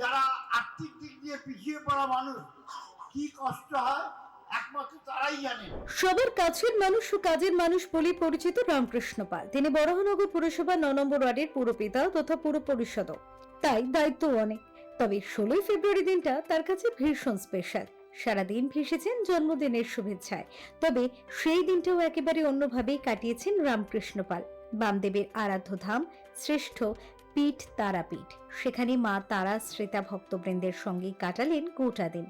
যারা আর্থিক দিক দিয়ে পিছিয়ে পড়া মানুষ, কি কষ্ট হয়? সবার কাছের মানুষ ও কাজের মানুষ বলে পরিচিত রামকৃষ্ণ পাল। তিনি বরাহনগর পুরসভা ন নম্বর ওয়ার্ডের পুরপিতা তথা পুর পরিষদও তাই দায়িত্ব অনেক। তবে ষোলোই ফেব্রুয়ারি দিনটা তার কাছে ভীষণ স্পেশাল সারাদিন ভেসেছেন জন্মদিনের শুভেচ্ছায়। তবে সেই দিনটাও একেবারে অন্যভাবেই কাটিয়েছেন রামকৃষ্ণ পাল। বামদেবের আরাধ্য ধাম শ্রেষ্ঠ পীঠ তারাপীঠ সেখানে মা তারা শ্রেতা ভক্তবৃন্দের সঙ্গেই কাটালেন গোটা দিন।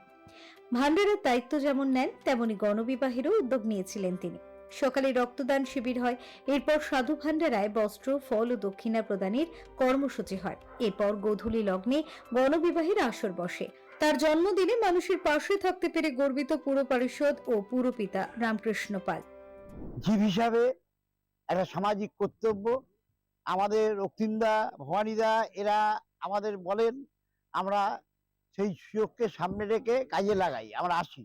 ভান্ডারের দায়িত্ব যেমন নেন, তেমনি গণবিবাহেরও উদ্যোগ নিয়েছিলেন তিনি। সকালে রক্তদান শিবির হয়, এরপর সাধু ভান্ডারায় বস্ত্র, ফল ও দক্ষিণা প্রদানের কর্মসূচি হয়। এরপর গোধূলি লগ্নে গণবিবাহের আসর বসে। তার জন্মদিনে মানুষের পাশে থাকতে পেরে গর্বিত পুর পরিষদ ও পুরপিতা রামকৃষ্ণ পাল। জীব হিসাবে একটা সামাজিক কর্তব্য আমাদের রক্তিমদা, ভবানীদা, এরা আমাদের বলেন, আমরা সেই সুযোগকে সামনে রেখে কাজে লাগাই, আমরা আসি।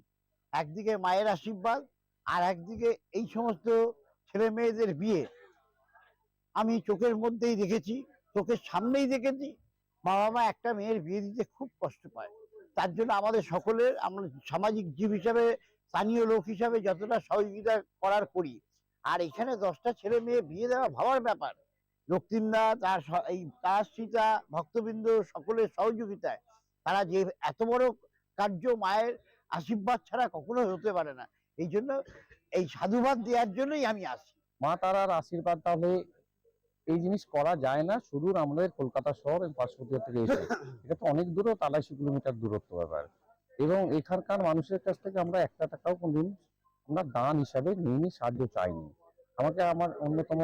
একদিকে মায়ের আশীর্বাদ, আর একদিকে এই সমস্ত ছেলে মেয়েদের বিয়ে। আমি চোখের মধ্যেই দেখেছি, চোখের সামনেই দেখেছি বাবা মা একটা মেয়ের বিয়ে দিতে খুব কষ্ট পায়। তার জন্য আমাদের সকলের, আমরা সামাজিক জীব হিসাবে, স্থানীয় লোক হিসাবে যতটা সহযোগিতা করার করি। আর এখানে দশটা ছেলে মেয়ে বিয়ে দেওয়া ভাবার ব্যাপার। রক্তিমদা তার এই তার সীতা ভক্তবৃন্দ সকলের সহযোগিতায়। তারা যে এত বড় কার্য মায়ের আশীর্বাদ ছাড়া কখনো হতে পারে না। এই জন্য এই সাধুবাদ দেওয়ার জন্যই আমি আসি। মা তারার আশীর্বাদ তাহলে এই জিনিস করা যায় না। সুদূর আমাদের কলকাতা শহর এবং পার্শ্ববর্তী থেকে এসে। এটা তো অনেক দূরও তালাশি কিলোমিটার দূরত্ব ব্যাপার। এবং এখানকার মানুষের কাছ থেকে আমরা একটা টাকাও কোনদিন আমরা দান হিসাবে নিইনি, সাহায্য চাইনি। আমাকে আমার অন্যতম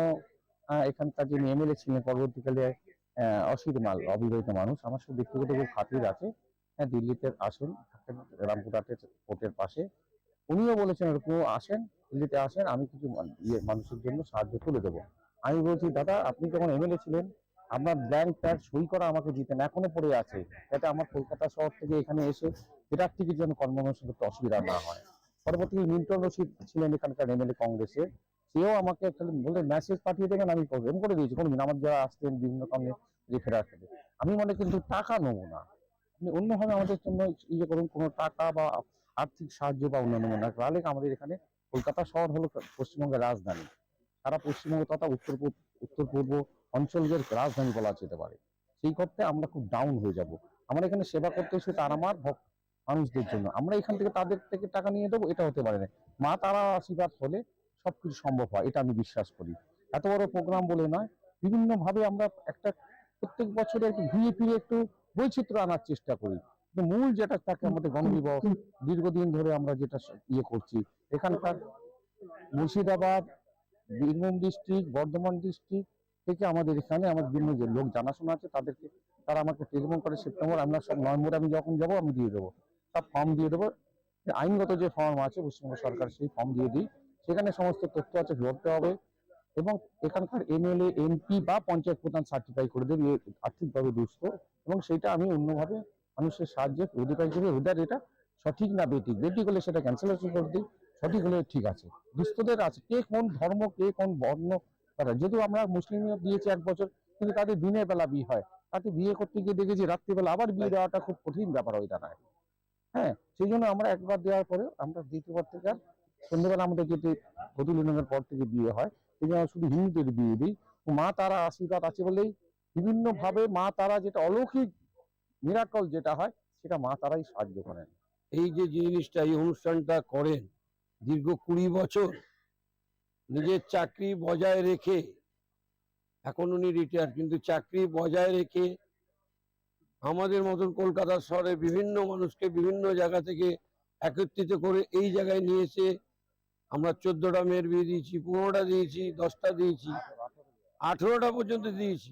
এখানকার যিনি এমএলএ ছিলেন, পরবর্তীকালে অসিত মাল অবিবাহিত মানুষ, আমার সাথে ব্যক্তিগত খুব খাতির আছে হ্যাঁ দিল্লিতে আসেন রামপুরহাটের কোর্টের পাশে। উনিও বলেছেন, এরকম আসেন, দিল্লিতে আসেন, আমি কিছু ইয়ে মানুষের জন্য সাহায্য করে দেবো। আমি বলছি, দাদা, আপনি যখন এমএলএ ছিলেন, আপনার ব্ল্যাঙ্ক প্যাড সই করা আমাকে দিতেন, এখনও পড়ে আছে। যাতে আমার কলকাতা শহর থেকে এখানে এসে ফেরার থেকে যেন কর্মসংস্থান করতে অসুবিধা না হয়। পরবর্তী মিল্টন রশিদ ছিলেন এখানকার এমএলএ কংগ্রেসের। সেও আমাকে একটা বলে মেসেজ পাঠিয়ে দেবেন আমি এরকম করে দিয়েছি। কোনোদিন আমার যারা আসতেন বিভিন্ন কারণে যে ফেরার থেকে আমি মানে কিন্তু টাকা নেব না। আপনি অন্যভাবে আমাদের জন্য ইয়ে করুন, কোনো টাকা বা আর্থিক সাহায্য বা অন্যান্য মনে তাহলে আমাদের এখানে কলকাতা শহর হলো পশ্চিমবঙ্গের রাজধানী। সারা পশ্চিমবঙ্গ তথা উত্তর উত্তর পূর্ব অঞ্চলের রাজধানী বলা যেতে পারে, সেই করতে আমরা খুব ডাউন হয়ে যাব। আমরা এখানে সেবা করতে এসে তার আমার মানুষদের জন্য। আমরা এখান থেকে তাদের থেকে টাকা নিয়ে দেবো এটা হতে পারে না। মা তারা আশীর্বাদ হলে সবকিছু সম্ভব হয়, এটা আমি বিশ্বাস করি। এত বড় প্রোগ্রাম বলে নয় বিভিন্ন ভাবে আমরা একটা প্রত্যেক বছরে একটু ঘুরিয়ে ফিরে একটু বৈচিত্র্য আনার চেষ্টা করি। মূল যেটা থাকে আমাদের গণবিবাহ, দীর্ঘদিন ধরে আমরা যেটা ইয়ে করছি, এখানকার মুর্শিদাবাদ, বীরভূম ডিস্ট্রিক্ট বর্ধমান ডিস্ট্রিক্ট থেকে আমাদের এখানে আমার বিভিন্ন যে লোক জানাশোনা আছে, তাদেরকে তারা আমাকে টেলিফোন করে, সেপ্টেম্বর, আমরা সব নভেম্বরে আমি যখন যাব, আমি দিয়ে দেবো। সব ফর্ম দিয়ে দেবো। আইনগত যে ফর্ম আছে, পশ্চিমবঙ্গ সরকার সেই ফর্ম দিয়ে দিই। সেখানে সমস্ত তথ্য আছে ভরতে হবে। এবং এখানকার এমএলএ এমপি বা পঞ্চায়েত প্রধান সার্টিফাই করে দেবে আর্থিকভাবে দুস্থ। এবং সেটা আমি অন্যভাবে মানুষের সাহায্যে ভেরিফাই করে ওদের এটা সঠিক না বেঠিক বেঠিক হলে সেটা ক্যান্সেলেশন করে দিই, সঠিক হলে ঠিক আছে। দুস্থদের আছে, কে কোন ধর্ম, কে কোন বর্ণ তারা। যদিও আমরা মুসলিমরা দিয়েছি এক বছর, কিন্তু তাদের দিনের বেলা বিয়ে হয়। তাতে বিয়ে করতে গিয়ে দেখেছি, রাত্রিবেলা আবার বিয়ে দেওয়াটা খুব কঠিন ব্যাপার হয়ে দাঁড়ায়। হ্যাঁ সেই জন্য আমরা একবার দেওয়ার পরে আমরা দ্বিতীয়বার থেকে আর সন্ধ্যেবেলা আমাদের যেটি বধুলিনের পর থেকে বিয়ে হয়। সেই জন্য শুধু হিন্দুদের বিয়ে দিই মা তারা আশীর্বাদ আছে বলেই বিভিন্ন ভাবে মা তারা যেটা অলৌকিক মিরাকল যেটা হয়, সেটা মা তারাই সাহায্য করেন। এই যে জিনিসটা, এই অনুষ্ঠানটা করেন দীর্ঘ কুড়ি বছর, নিজের চাকরি বজায় রেখে, এখন উনি রিটায়ার কিন্তু চাকরি বজায় রেখে আমাদের মতন কলকাতা শহরে বিভিন্ন মানুষকে বিভিন্ন জায়গা থেকে একত্রিত করে এই জায়গায় নিয়ে এসে আমরা চোদ্দটা মেয়ের বিয়ে দিয়েছি পনেরোটা দিয়েছি দশটা দিয়েছি আঠেরোটা পর্যন্ত দিয়েছি।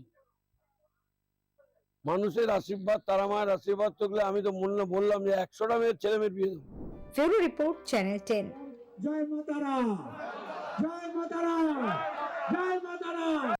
মানুষের আশীর্বাদ তারা মায়ের আশীর্বাদ থাকলে আমি তো মনে বললাম যে একশোটা মেয়ের ছেলে মেয়ের বিয়ে দেবো। ফেরো রিপোর্ট চ্যানেল টেন। জয় মাতারা জয় মাতারা জয় মাতারা